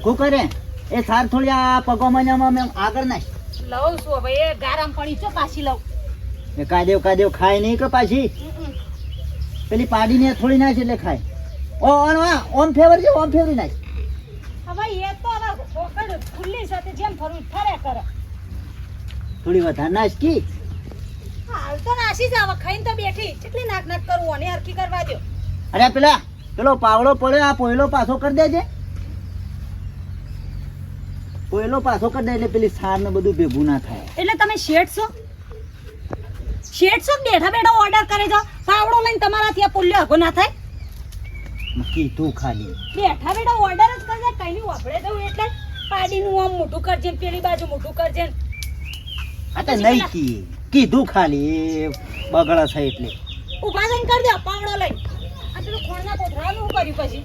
હરખું કરે એ સાર થોડી આ પગો મહિનામાં મેં આગળ નાખ. લઉં છું હવે એ ગારામ પડી છો પાછી લઉં. એ કાદેવ કાદેવ ખાય નહીં કે પાછી? પેલી પાડીને થોડી નાખ એટલે ખાય. ઓ ઓમ ફેવર છે ઓમ ફેવરી નાખ. હવે એ તો હવે પકડ ખુલ્લી સાથે જેમ ફરું ફરે કરે. થોડી વધારે નાખ કી? હાલ તો નાસી જ આવે ખાઈને તો બેઠી. કેટલી નાક નાક કરવું અને હરકી કરવા દો અરે પેલા પેલો પાવડો પડ્યો આ પોયલો પાછો કરી દેજે. પોયલો પાછો કરી દે એટલે પેલી સાર ને બધું ભેગું ના થાય. એટલે તમે શેઠ છો શેઠ છો બેઠા બેઠા ઓર્ડર કરે છો? પાવડો લઈને તમારાથી આ પુલ્યો હગો ના થાય? કીધું ખાલી. બેઠા બેઠા ઓર્ડર જ કરજે કઈ વાપરે દઉં એટલે પાડીનું આમ મોટું કરજે પેલી બાજુ મોટું કરજે. આ તો નહીં કી કીધું ખાલી બગડા છે એટલે. ઊભા લઈને કરી દો પાવડો લઈ આ પેલું ખોણના કોથળાનું કર્યું પછી?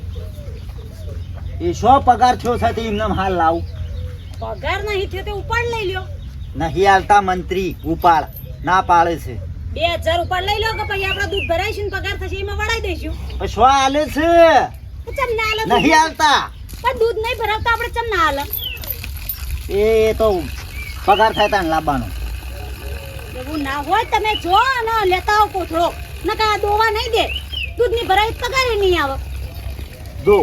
એ શો પગાર થયો સાથે એમને હાલ લાવ. પગાર નહીં થયો તે ઉપાડ લઈ લ્યો. નહીં હાલતા મંત્રી ઉપાડ. ના પાડે છે. બે હજાર ઉપાડ લઈ લો કે પછી આપણે દૂધ ભરાઈશું ને પગાર થશે એમાં વડાઈ દઈશું શું હાલે છે? ચમ ના હાલે નહીં? હાલતા. પણ દૂધ નહીં ભરાવતા આપણે ચમ ના હાલે? એ તો પગાર થાય તાને લાવવાનો એવું ના હોય તમે જો અને લેતા આવો કોથળો. નકા દોવા નહીં દે. દૂધની ભરાઈ પગારે નહીં આવે. જો.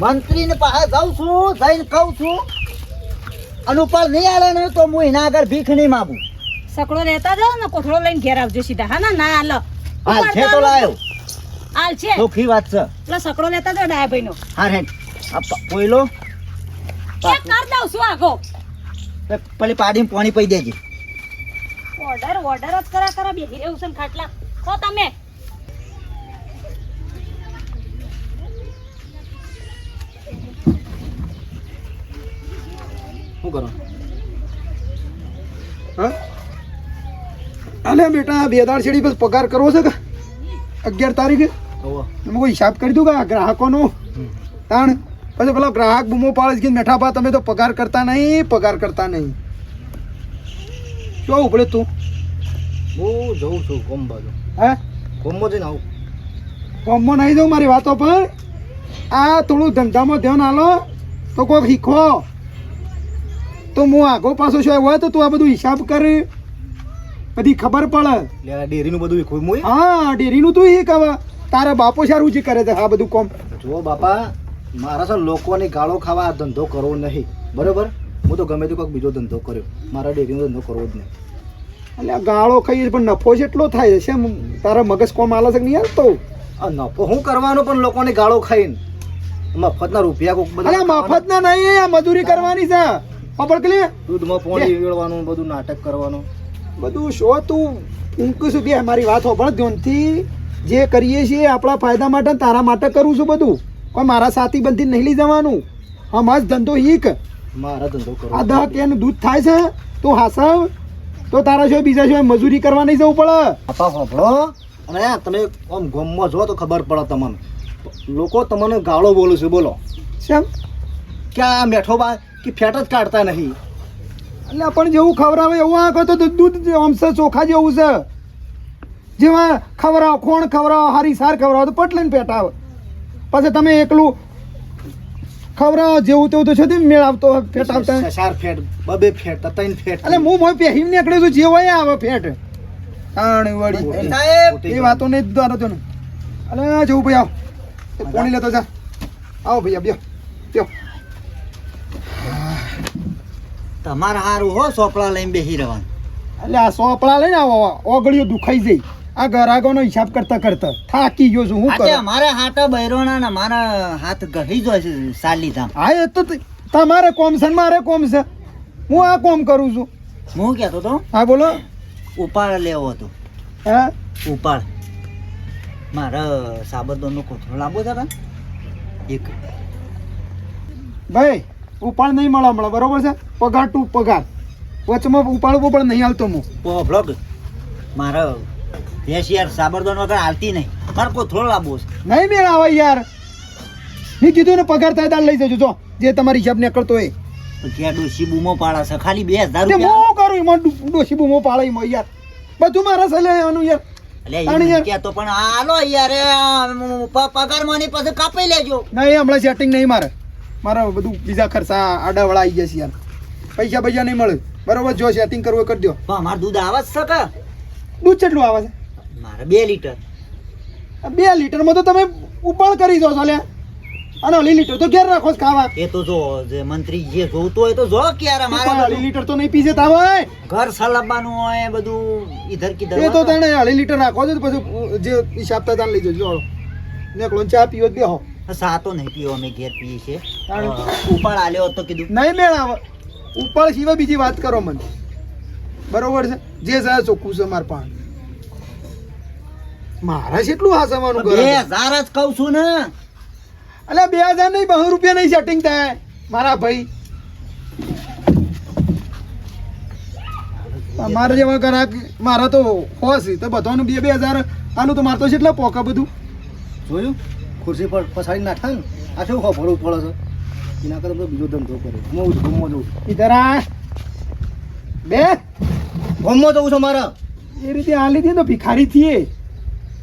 મંત્રીને પાસે જાઉં છું જઈને કહું છું. અનુપાલ નહીં હાલે ને તો હું એના આગળ ભીખ નહીં માગું. સકડો લેતા જાવ ને કોથળો લઈને ઘેર આવજો સીધા. હા ના ના હાલો. હાલ છે તો લાયો. હાલ છે. દુખી વાત છે. એટલે સકડો લેતા જાવ ડાયા ભાઈ નો હા રે પોઈલો ચેક કર દઉં શું આગો? પેલી પાડીને પાણી પી દેજે. ઓર્ડર ઓર્ડર જ કરા કરા બેહી રહેવું છે ખાટલા. તો તમે. શું કરો? હા? અલે બેટા બે દાડ છેડી બસ પગાર કરવો છે કે? અગિયાર તારીખે? તમે કોઈ હિસાબ કરી દઉં કે ગ્રાહકોનો? તાણ? પછી પેલો ગ્રાહક બૂમો પાડે છે મેઠા ભા તમે તો પગાર કરતા નહીં પગાર કરતા નહીં. શું ઉપડે તું? હું જઉં છું કોમ બાજુ. હે? કોમમાં જઈને આવું. ફોર્મમાં નહીં જાઉં મારી વાતો પર? આ થોડું ધંધામાં ધ્યાન આલો તો કોઈક શીખો. તો હું આગો પાછો છો હોય તો તું આ બધું હિસાબ કર. બધી ખબર પડે. ડેરીનું બધું મોય. હા ડેરીનું તું એ કહેવા? તારા બાપો સારું જે કરે છે આ બધું કોમ. જો બાપા મારા છે લોકોને ગાળો ખાવા આ ધંધો કરવો નહીં. બરોબર? હું તો ગમે તે કોઈક બીજો ધંધો કર્યો. મારા ડેરીનો ધંધો કરવો જ નહીં. એટલે આ ગાળો ખાઈએ પણ નફો જેટલો થાય છે તારા મગજ કોમ આલે છે નહીં હાલતો? આ નફો હું કરવાનો પણ લોકોને ગાળો ખાઈને? મફતના રૂપિયા કોક અરે મફત ના નહીં આ મજૂરી કરવાની છે. ખબર કે દૂધમાં પાણી વેળવાનું બધું નાટક કરવાનું. બધું શો તું? ઊંઘ સુધી કે મારી વાત પણ ધ્યાનથી. જે કરીએ છીએ આપણા ફાયદા માટે તારા માટે કરું છું બધું. કોઈ મારા સાથી બંધી નહીં લઈ જવાનું. હા મસ્ત ધંધો હીક. મારા ધંધો કરો. આ દહ કેન દૂધ થાય છે તું હાસવ. તો તારા જો બીજા જો મજૂરી કરવા નહીં જવું પડે. આપા હોભળો. અને તમે આમ ગમમાં જો તો ખબર પડે તમને. લોકો તમને ગાળો બોલું છે બોલો. શેમ? કે આ મેઠો બા કે ફેટ જ કાઢતા નહીં. એટલે પણ જેવું ખવડાવે એવું આખો તો દૂધ છે ચોખા જેવું છે. જેમાં ખવડાવો ખોણ ખવડાવો હારી સાર ખવડાવો તો પટલીને પેટ આવે. પછી તમે એકલું ખવડાવો જેવું તેવું તો છે તે મેળ આવતો ફેટ આવતા. સાર ફેટ બબે ફેટ ત્રણ ફેટ. એટલે હું મોય પહેરી નીકળે છું જે હોય આવે ફેટ. તાણી વળી. સાહેબ! એ વાતો. નહીં દ્વારો તો અલે જવું ભાઈ આવ. પોણી પાણી લેતો જા. આવો ભાઈ બ્યો બ્યો તમારે હારું હો સોપડા લઈને બેસી રહેવાનું. એટલે આ સોપડા લઈને આવો ઓગળીઓ દુખાઈ જઈ આ ગરાગોનો હિસાબ કરતા કરતા થાકી ગયો છું હું કરું? મારા હાથ બૈરોણા ને મારા હાથ ગઢી જાય છે સાલી ધામ હા એ તો તમારે કોમ છે ને મારે કોમ છે? હું આ કોમ કરું છું? હું કહેતો તો? હા બોલો. ઉપાડ લેવો હતો. હા? ઉપાડ. મારે સાબરદોનો કોથળો લાંબો છે? એક. ભાઈ ઉપાડ નહીં મળે હમણાં બરોબર છે? પગાર ટુ પગાર. વચમાં ઉપાડ ઉપાડ નહીં હાલતો હું પોભળો મારો ભેંસ યાર સાબરદોન વગર હાલતી નહીં. મારે કોથળો લાવવો છે. નહીં મેળ આવે યાર. મેં કીધું ને પગાર થાય તાર લઈ જજો જો. જે તમારી હિસાબ નીકળતો હોય. ત્યાં ડોશી બૂમો પાડા છે. ખાલી બે હજાર રૂપિયા. હું કરું એમાં ડોશી બૂમો પાડે એમાં યાર. બધું મારા સલે આનું યાર. કહેતો પણ હાલો યાર. પગાર માની પાસે કાપી લેજો. નહીં હમણાં સેટિંગ નહીં મારે. મારા બધું બીજા ખર્ચા આડાવાળા આવી જશે યાર. પૈસા પૈસા નહીં મળે. બરોબર જો સેટિંગ કરવું કરી દો પણ દૂધ આવે છે કે? દૂધ કેટલું આવે છે? મારે બે લીટર. બે લીટરમાં તો તમે ઉપાડ કરી દો છો લ્યા અને અઢી લીટર તો ઘેર રાખો ખાવા. એ તો જો જે મંત્રી જે જોતું હોય તો જો ક્યારે મારે અઢી બધું. લીટર તો નહીં પીજે તાવ હોય. ઘર સલાબવાનું હોય બધું ઈધર કિધર એ તો તને અઢી લીટર રાખો છો પછી જે હિસાબ તાને લઈ જજો. જોડો નીકળો ને ચા પીવો જ બેહો. સાતો નહીં પીવો અમે ઘેર પીએ છીએ. ઉપાડ આલ્યો હતો કીધું. નહીં મેળ આવે ઉપાડ સિવાય બીજી વાત કરો મને. બરોબર છે? જે છે ચોખ્ખું છે માર પાસે મારા જેટલું હાસવાનું બે કરે હજાર જ કહું છું ને. અલ્યા બે હજાર નહીં બહુ રૂપિયા નહીં સેટિંગ થાય. મારા ભાઈ. મારે જેવા ગ્રાહક મારા તો હોશ તો બધાનું બે બે હજાર આનું તો મારતો કેટલા પોકા બધું. જોયું? ખુરશી પર પછાડી નાખે ને આ શું ખબર પડે છે? એના કરતા બીજો ધંધો કરે. હું ગમો જઉં આ બે! ગમો જવું છું મારા. એ રીતે આ લીધી તો ભિખારી થઈએ.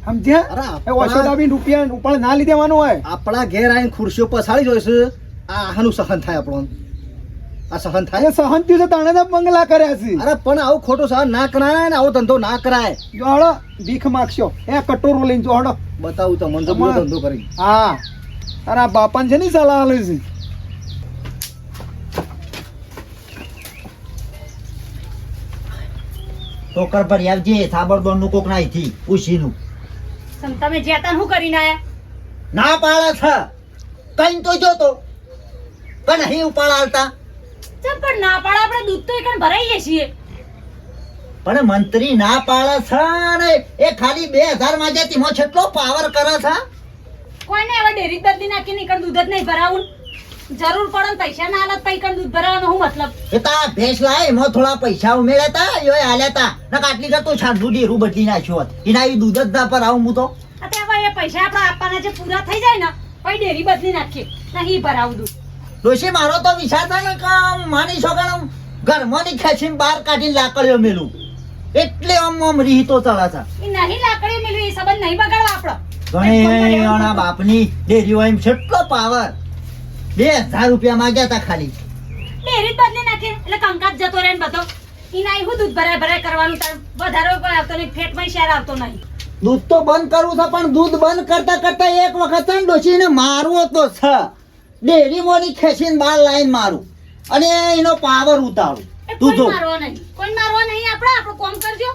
સમજ્યા? એ આપણા- રૂપિયા ઉપાડ ના લીધે વાનું હોય. આપણા ઘેર આવીને ખુરશીઓ પછાડી જોઈશું આ આનું સહન થાય આપણો. આ સહન થાય સહન થયું છે તાણે તો બંગલા કર્યા છે. અરે પણ આવું ખોટું સહન ના કરાય ને આવો ધંધો ના કરાય. જો હળો ભીખ માગશો. એ કટોરો લઈને જો હળો. બતાવું તો મને તો બીજો ધંધો કરી. હા. તારા બાપાને છે ને સલાહ લે છે. ટોકર પર આવજે સાબરદોનનું કોક નાઈ થી ઉશીનું નું તમે જેતા શું કરીને આયા? ના પાળા છે. કઈ તો જોતો. પણ નહીં ઉપાડ આલતા ચમ પણ ના પાડે આપણે દૂધ તો એકણ ભરાઈએ છીએ. પણ મંત્રી ના પાડે છે ને એ ખાલી બે હજારમાં જતી તેમાં છેટલો પાવર કરે છે? કોઈને હવે ડેરી બદલી નાખી નીકળ દૂધ જ નહીં ભરાવું? જરૂર પડે પૈસા ના હાલત પૈકણ દૂધ ભરાવાનો હું મતલબ? એ તા ભેંસ લાય એમાં થોડા પૈસા ઉમેર્યા તા યોય હાલ્યા તા ના કાટલી કરતો છાંટું ડેરું બદલી નાખ્યો હોત. એના એ દૂધ જ ના પર આવું હું તો. હવે એ પૈસા આપણે આપવાના જે પૂરા થઈ જાય ને પછી ડેરી બદલી નાખીએ. નહીં ભરાવું દૂધ. ડોશી મારો તો વિચાર થાય ને કે માની છો આમ ઘરમાંની ખેંચીને બહાર કાઢીને લાકડીઓ મેલું. એટલે આમ આમ રીતો ચલા છે. નહીં લાકડી મેળવી એ સંબંધ નહીં બગાડવા આપણો. ઘણી આના બાપની ડેરીઓ એમ છેટલો પાવર. બે હજાર રૂપિયા માંગ્યા હતા ખાલી. ડેરી બદલી નાખીએ એટલે કંકાત જતો રહે ને બધો. એના અહીં દૂધ ભરાય ભરાય કરવાનું તાર. વધારો પણ આવતો નહીં ફેટમાં શેર આવતો નહીં. દૂધ તો બંધ કરવું છે પણ દૂધ બંધ કરતા કરતા એક વખત છે ને ડોશીને મારવો તો છે. ડેરીમાંની ખેંચીને બહાર લાઈન મારું. અને એનો પાવર ઉતારું. તું જો. કોઈ મારવો નહીં. આપણે આપણો કોમ કરજો.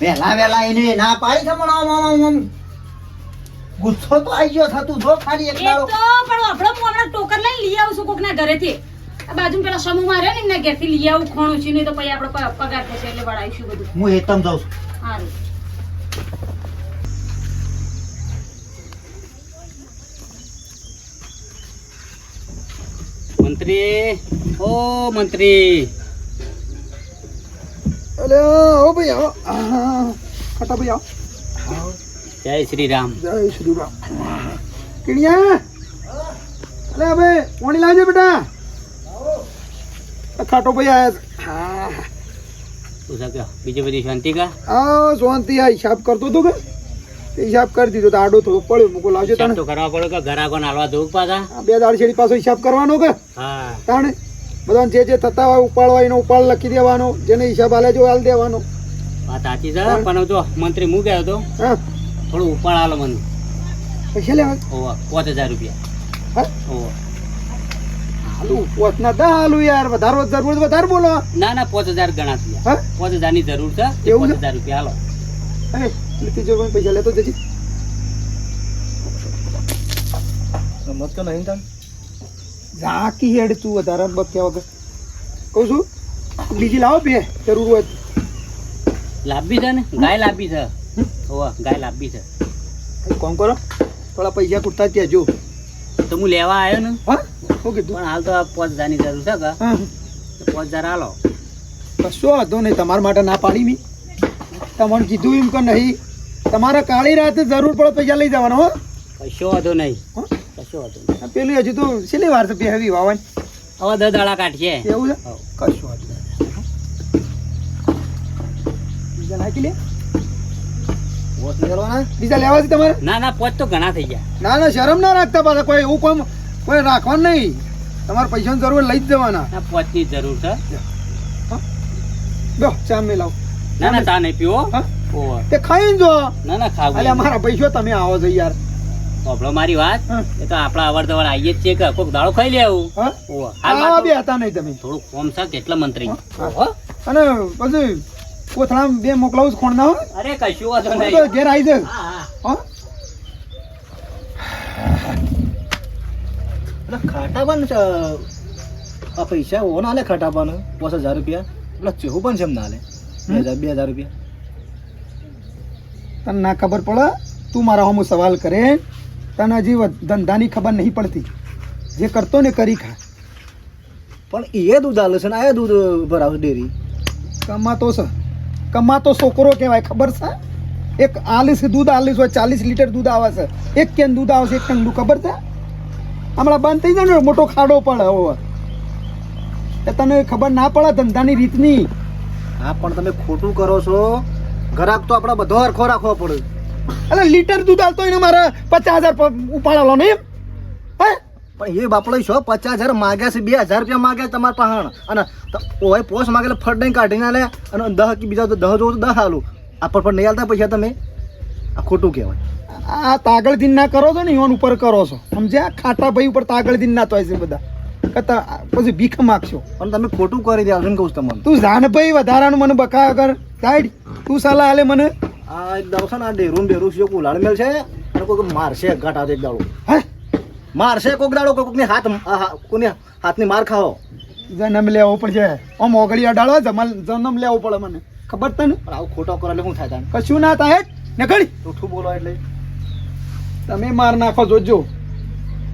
વેલા વેલા એને ના પાડી આમ ગુસ્સો તો આવી ગયો થતું તું જો ખાલી એક દાડો. તો પણ આપણો હું હમણાં ટોકર લઈને લઈ આવું છું કોકના ઘરેથી. આ બાજુ પેલા સમૂહ માર્યો ને એમના ઘેરથી લઈ આવું ખોણું છે નહીં તો પછી આપણે પગાર થશે એટલે વળાવીશું બધું. હું હેતમ જાઉં છું. સારું મંત્રી. ઓ મંત્રી. અરે ઓ ભાઈ આવો. ખટા ભાઈ આવો. જય શ્રી રામ જય શ્રી રામ કિણિયા. અરે હવે પાણી લાવજો બેટા. ખાટો ભાઈ આયા હા. તું શું બીજી બધી શાંતિ કા? આ શાંતિ આ હિસાબ કરતો હતો કે? હિસાબ કરી દીધો તો આડો થોડો પડ્યો મૂકો લાવજો તને. તો કરવા પડે કે ઘરાકો હાલવા દઉં પાછા? બે દાડ છેડી પાછો હિસાબ કરવાનો કે? હા. તાણે? બધાને જે જે થતા હોય ઉપાડવા એનો ઉપાડ લખી દેવાનો જેને હિસાબ હાલે જો હાલ દેવાનો. વાત સાચી છે પણ જો મંત્રી હું ગયો હતો હા. થોડું ઉપાડ હાલો મને. પૈસા લેવા? ઓવા પાંચ હજાર રૂપિયા. હા? ઓવા હાલું દા હાલું યાર વધારો જરૂર વધારે બોલો. ના ના પાંચ હજાર ગણા હા? પાંચ હજારની જરૂર છે એવું હજાર રૂપિયા હાલો. હે લીધી પૈસા લેતો જજી રમત કે નહીં તાન ઝાકી હેડ તું વધારે બક્યા વગર કહું છું બીજી લાવો બે જરૂર હોય તો. લાંબી છે ને ગાય લાંબી છે હોવા ગાય લાંબી છે એક કરો થોડા પૈસા કુટતા ત્યાં જો તો હું લેવા આવ્યો ને હા શું કીધું પણ હાલ તો પાંચ હજારની જરૂર છે કે હા તો પાંચ હજાર હાલો કશો વાંધો નહીં તમારા માટે ના પાડી મી તમને કીધું એમ કે નહીં તમારે કાળી રાતે જરૂર પડે પૈસા લઈ જવાનો હો. કશો વાંધો નહીં? કશો વાંધો નહીં. પેલી હજુ તો છેલ્લી વાર છે પહેવી વાવન હવે દસ દાડા કાઢીએ. એવું છે. કશું નહીં. બીજા નાખી લે. બીજા લેવા છે તમારે? ના ના પોચ તો ઘણા થઈ ગયા. ના ના શરમ ના રાખતા પાછા. કોઈ એવું કોમ કોઈ રાખવાનું નહીં. તમારે પૈસાની જરૂર લઈ જ જવાના. પોચની જરૂર છે. બે ચા મેલાવ ના ના ચા નહીં પીવો. હા? તે ખાઈ જો. ના ના ખાવું અલ્યા મારા પૈસો તમે આવો છો યાર. સાંભળો મારી વાત. એ તો આપણા અવર જવર આવીએ જ છીએ કે કોઈક દાડો ખાઈ લેવું હા? બે હતા નહીં તમે. થોડું કોમ સા કેટલા મંત્રી. હા. અને પછી કોથળા બે મોકલાવું છું ખોણ ના અરે કશું વાંધો નહીં. ઘેર આવી જાય હા, હા. હા? ખાટા પણ છે, આ પૈસા ઓ ના લે ખાટા પણ પાંચ હજાર રૂપિયા. પેલા ચેવું પણ છે એમ ના લે. બે હજાર બે હજાર રૂપિયા. તને ના ખબર પડે તું મારા હોમો સવાલ કરે તને હજી ધંધાની ખબર નહીં પડતી. જે કરતો ને કરી ખા. પણ એ દૂધ આલે છે ને આ દૂધ ભરાવશે ડેરી? કમાતો છે. કમાતો છોકરો કહેવાય ખબર છે? એક આલીસ દૂધ આલીસ હોય ચાલીસ લીટર દૂધ આવે છે. એક કેન દૂધ આવે છે એક ઠંડુ ખબર છે? હમણાં બંધ થઈ જાય ને મોટો ખાડો પડે હવે. એ તને ખબર ના પડે ધંધાની રીતની? હા પણ તમે ખોટું કરો છો. ગ્રાહક તો આપણે બધો હરખો રાખવો પડે. એટલે લીટર દૂધ આવતો એને મારે પચાસ હજાર ઉપાડવાનો ને એમ. હે? પણ એ બાપડો છો પચાસ હજાર માગ્યા છે બે હજાર રૂપિયા માગ્યા તમારે પહાણ. અને ઓય પોસ માગે એટલે ફટ દઈને કાઢીને લે અને દહ કે બીજા તો દહ જોવું તો દહ હાલું આપણ પર પણ નહીં હાલતા પૈસા તમે? આ ખોટું કહેવાય. આ તાગળ દિન ના કરો છો ને યોન ઉપર કરો છો. સમજ્યા? ખાટા ભાઈ ઉપર તાગળ દિન ના તો છે બધા. કતા પછી ભીખ માગશો. પણ તમે ખોટું કરી દેવા આવશે ને કહું છું તમને. તું જાન ભાઈ વધારાનું મને બકા કર સાઈડ તું સલાહ આલે મને. આ એક દાડો છે ને આ ડેરું ડેરું છે કુલાડ મેલ છે અને કોઈક મારશે ગાટા એક દાડો. હે? મારશે કોક દાડો કોકની હાથ કોની હાથની માર ખાઓ. જન્મ લેવો પડશે. આમ ઓગળી અડાડો જમલ જન્મ લેવો પડે મને. ખબર તને? આવું ખોટો કરો એટલે શું થાય તને કશું ના થાય ને ઘડી જૂઠું બોલો એટલે. તમે માર નાખો જોજો.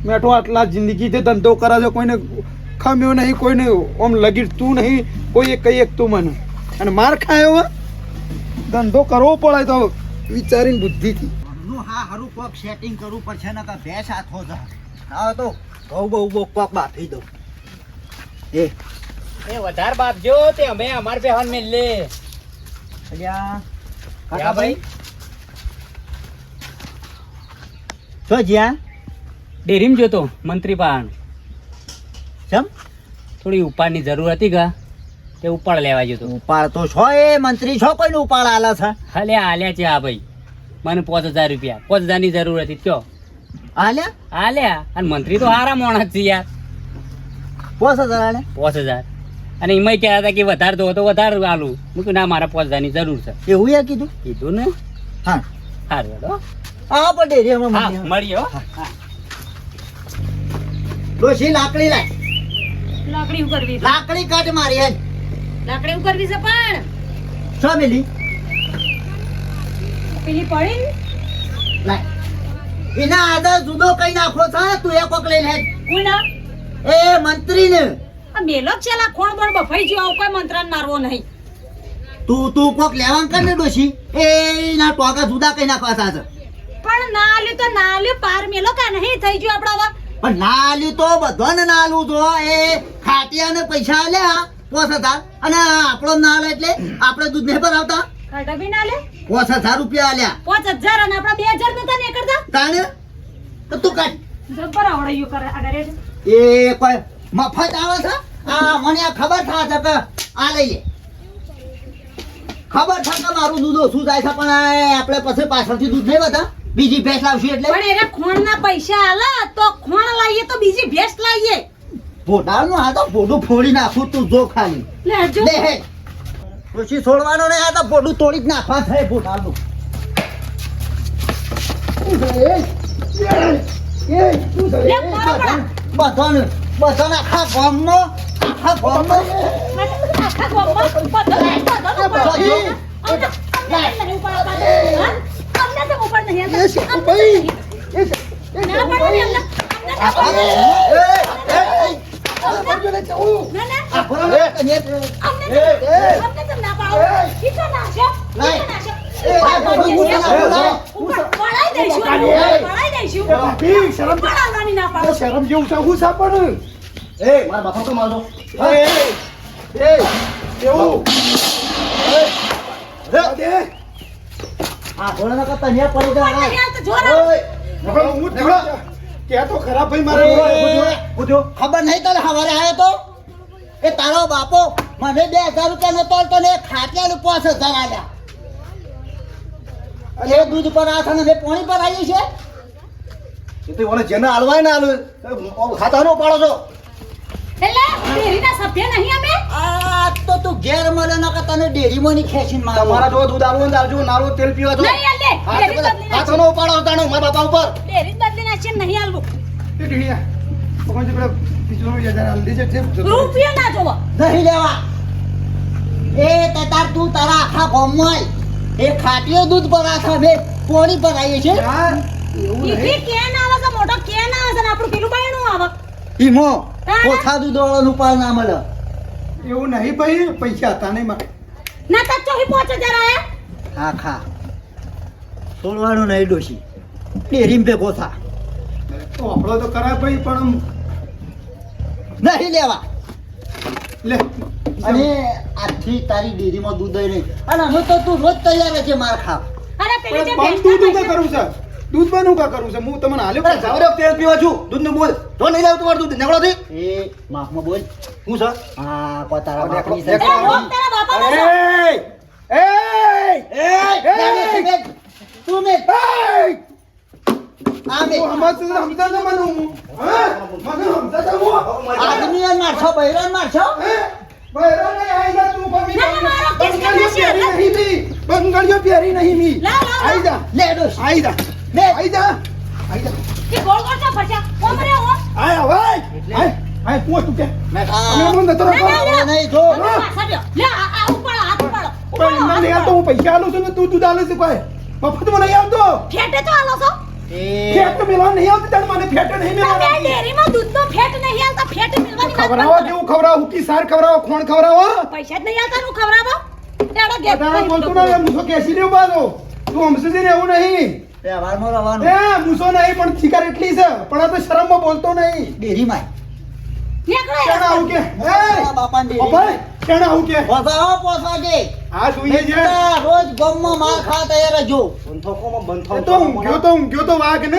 મેઠો આટલા જિંદગીથી ધંધો કરા છો કોઈને ખમ્યો નહીં કોઈને ઓમ લગીરતું નહીં કોઈ એક કઈ એકતું મને. અને માર ખાયો? ધંધો કરવો પડે તો વિચારીને બુદ્ધિથી. નું હા હારું કોક સેટિંગ કરવું પડશે ને તો ભેંસ હાથો જ હા તો ઘઉં બહુ બહુ પગ બાફી દઉં. એ. એ વધારે બાપ જો તે અમે અમાર બેહન ને લે. અલ્યા ભાઈ? છો જ્યાં? ડેરીમ જોતો મંત્રી પાન ચમ? થોડી ઉપાડની જરૂર હતી ગા. તે ઉપાડ લેવા જતો ઉપાડ તો છો એ મંત્રી છો કોઈને ઉપાડ આલે છે? હાલે આલ્યા છે આ ભાઈ. મને પાંચ હજાર રૂપિયા. પાંચ હજારની જરૂર હતી કયો? આલ્યા આલ્યા અને મંત્રી તો હારા માણસ છે યાર. પોસ હજાર આલે? પાંચ હજાર. અને એમાં કહેતા હતા કે વધારે દો તો વધારે આલું. હું ના મારા પાંચ હજારની જરૂર છે. એવું યાર કીધું? કીધું ને? હા. સારું હેડો હા ડેરી મળીએ હા. ડોશી લાકડી લાય. લાકડી હું કરવી? લાકડી કાઢ મારી હેડ લાકડી હું કરવી છે પણ. છો મેલી? પેલી પડી લાય. એના આદર જુદો કઈ નાખો છે? તું એક કોક હેડ. કોઈના? એ મંત્રી ને આ મેલો જ છે લા ખોણ બોણ બફાઈ ગયો આવ કોઈ મંત્રાને મારવો નહીં. તું તું કોક લેવાં કર ને ડોશી. એ ના ટોકા જુદા કઈ નાખવા છે. પણ ના લ્યો તો ના લ્યો પાર મેલો કા નહીં થઈ ગયું આપડા પણ ના લ્યો તો બધાને ના આલું તો એ ખાટિયાને પૈસા આલ્યા. પોસ હજાર અને આપણો ના આલે એટલે આપણે દૂધ નહીં ભરાવતા. ખાટા બી ના લે? પોસ હજાર રૂપિયા આલ્યા. પાંચ હજાર અને આપણા બે હજાર નતા ને કરતા? તાણે? તો તું કાઢ. જબ્બર આવડાયું કરે આગળ એ. કોઈ મફત આવે છે? આ મને આ ખબર થાય છે કે આ લઈ લે. ખબર છે કે મારું દૂધ ઓછું જાય છે પણ આપણે પછી પાછળથી દૂધ નહીં બધા બીજી ભેંસ લાવશું એટલે. પણ એને ખોણ ના પૈસા આલા તો ખોણ લાવીએ તો બીજી ભેંસ લાવીએ. ભોટાનું આ તો ભોડું ફોડી નાખું તું જો ખાલી. લે પછી છોડવાનો ને આ તો ભોડું તોડી જ નાખવા થાય ભોડાનું બધાને બધાને આખા ગામનો આખા ગામનો. આખા ગામમાં બધો બધો કન્યા- અમને તો- ના પાડો. ઈ તો નહીં. ના દઈશું. ભાભી, શરમ ના જેવું છે. હું સાંભળ એ મારા બાપા તો મારજો? એ એ કેવું રે. આ દે આ ભોળાને પડી જાય. અહીંયા તો જોર આવે. ઓય. નકળો હું કે તો ખરા ભાઈ મારે. ખબર નહીં તને સવારે આવ્યો તો? એ તારો બાપો મને બે હજાર રૂપિયા નતો આલતો ને ખાટિયાનું પાંચ હજાર આલ્યા. એ દૂધ પર આ ને મેં પોણી પર આવી છે. એ તો ઓલે જેને હાલવાય ને હાલવે ખાતાનો પાડો છો. એટલે ડેરીના સભ્ય નહીં અમે? આ તો તું ઘેર મળે ન કે તને ડેરીમાં ની ખેંચીને મારવા. તમારા જો દૂધ આલવું હોય ને આવજો નારો તેલ પીવા ડેરી તો નાખી હાથોનો ઉપાડો તાણો મારા બાપા ઉપર. ડેરી બદલી નાખી નહીં આલવું. એ ટીણીયા પકડ જે પેલા બીજો હજાર હાલ દેજે ઠેપ જતો રહે. ના જોવો. નહીં લેવા. એ તે તાર તું તારા આખા ગામમાં એ ખાટીઓ દૂધ પર આ છે પોણી પર આવી છે એવું ઈ નહીં. કેન આવે છે મોટો કેન આવે છે ને આપણું પેલું બાયણું આવે ઈમો ઓછા દૂધ વાળાનું પાલ ના મળે. એવું નહીં ભાઈ પૈસા હતા નહીં મારે. ના તો ચોહી પાંચ હજાર હા ખા છોડવાનું નહીં ડોશી ડેરીમ ભેગો થા તો આપણો તો કરાય ભાઈ પણ નહીં લેવા. લે. અને આથી તારી ડેરીમાં દૂધ ય નહીં અને અમે તો તું રોજ તૈયાર છે માર ખા અરે પેલી જે પણ દૂધ કા કરું છે? દૂધ બનું કા કરું છે? હું તમને હાલ્યો પણ જાવ રે તેલ પીવા છું. દૂધનું બોલ. જો નહીં લાવ તમારું દૂધ નકળો થી એ માફમાં બોલ. હું છે? હા કો તારા બાપની દેખો. તારા બાપાનો છે. એ એ એ, તું મેં આ આદમી મારશો બૈરાને મારશો? નહીં આઈ જા તું પણ મી. બંગાળીઓ પહેરી નહીં મી. આઈ જા. લે ડોશી. આઈ જા. લે. આઈ જા. આઈ જા. એ ગોળ ગોળ ચા ફરશે. ઓમ રે ઓમ. આય હવે આય. આય પૂછ તું કે. આ મને નતો ના, ના, રાખવા ના. નહીં જો. લે, આ- હાથ. પણ તો હું પૈસા આલું છું ને તું દૂધ આલે છે કોઈ. મફતમાં નહીં આવતો. ફેટે તો આલો છો? ફેટ તો મેળવા નહીં આવતી તારે મને ફેટ નહીં તમે મેળવા ડેરીમાં દૂધનો ફેટ નહીં આવતા, ફેટ બંધ કરો. કેવું ખવડાવો હુકી સાર ખવડાવો ખોણ ખવડાવો. પૈસા જ નહીં આવતા નું ખવડાવો લેવડો ઘેર વધારે બોલતો ના તો કેસી રહ્યો બાજો તું હમસે જઈને એવું નહીં. વ્યવહારમાં રહેવાનું. એ મૂસો નહીં પણ શિકાર એટલી છે. પણ આ તો શરમમાં બોલતો નહીં. ડેરીમાં.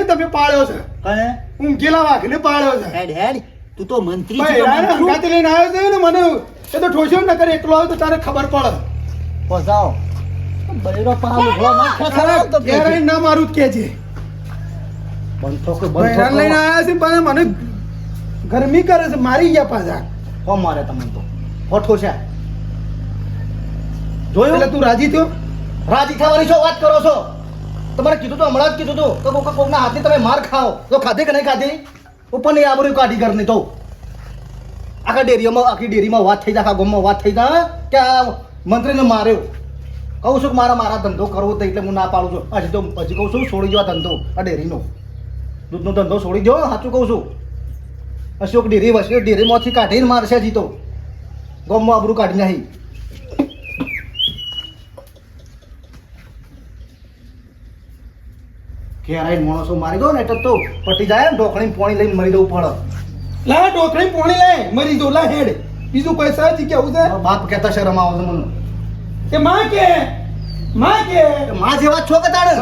તમે પાળ્યો છે. ઊંઘેલા વાઘ ને પાળ્યો છે. હેડ હેડ. તું તો મંત્રી ભાઈ છે યાર હંગાતે લઈને આવ્યો છે ને મને. એ તો ઠોસ્યો ન કરે એકલો આવ્યો તો તારે ખબર પડે. પાલ ના તો ના મારું કે છે. બંધો કે બહેરાન લઈને આવ્યા છે પણ મને ગરમી કરે છે મારી ગયા પાછા. હો મારે તમને તો. હોઠો છે. એટલે તું રાજી થયો? રાજી થવાની છો વાત કરો છો? તમારે કીધું તો હમણાં જ કીધું તું કે કોક કોકના હાથે તમે માર ખાઓ. તો ખાધી કે નહીં ખાધી? ઉપર નહીં આબરું કાઢી ઘરની તો. આખા ડેરીમાં આખી ડેરીમાં વાત થઈ જાય આખા ગામમાં વાત થઈ જાય કે આ મંત્રીને માર્યો. કહું છું કે મારા મારા ધંધો કરવો તો એટલે હું ના પાડું છું. હજી તો હજી કહું છું છોડી દો આ ધંધો આ ડેરીનો. દૂધનો ધંધો છોડી દો સાચું કહું છું. અશોક ડેરી વસી ડેરીમાંથી કાઢીને મારશે હજી તો. ગામમાં આબરું કાઢી નાખી. ઘેરાઈ માણસો મારી દો ને એટલે તો પટી જાય ને ઢોકળી પોણી લઈને મરી દઉં પડે. લા ઢોકળી પોણી લે મરી દો લા હેડ. બીજું કોઈ સહજ કેવું છે? બાપ કહેતા શરમ આવે છે મને. કે માં કે? માં કે? માં જેવા છો કે તાણે?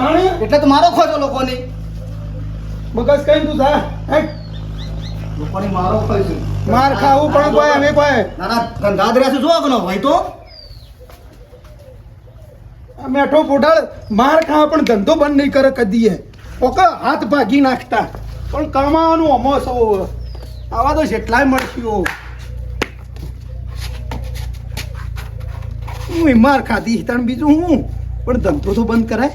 એટલે તો મારો ખોજો લોકોની. બગસ કઈ તું થાય હેડ. મારો ખાવું પણ કોઈ અમે કોઈ. નાના દ્ર્યા છે જો કે ન હોય તો? મેઠો પોઢાળ માર ખાવા પણ ધંધો બંધ નહીં કરે કદીએ. ઓકે હાથ ભાગી નાખતા. પણ કમાવાનું અમો સૌ. આવા તો જેટલાય મળશીઓ. હું માર ખાધી તણ બીજું હું? પણ ધંધો તો બંધ કરાય.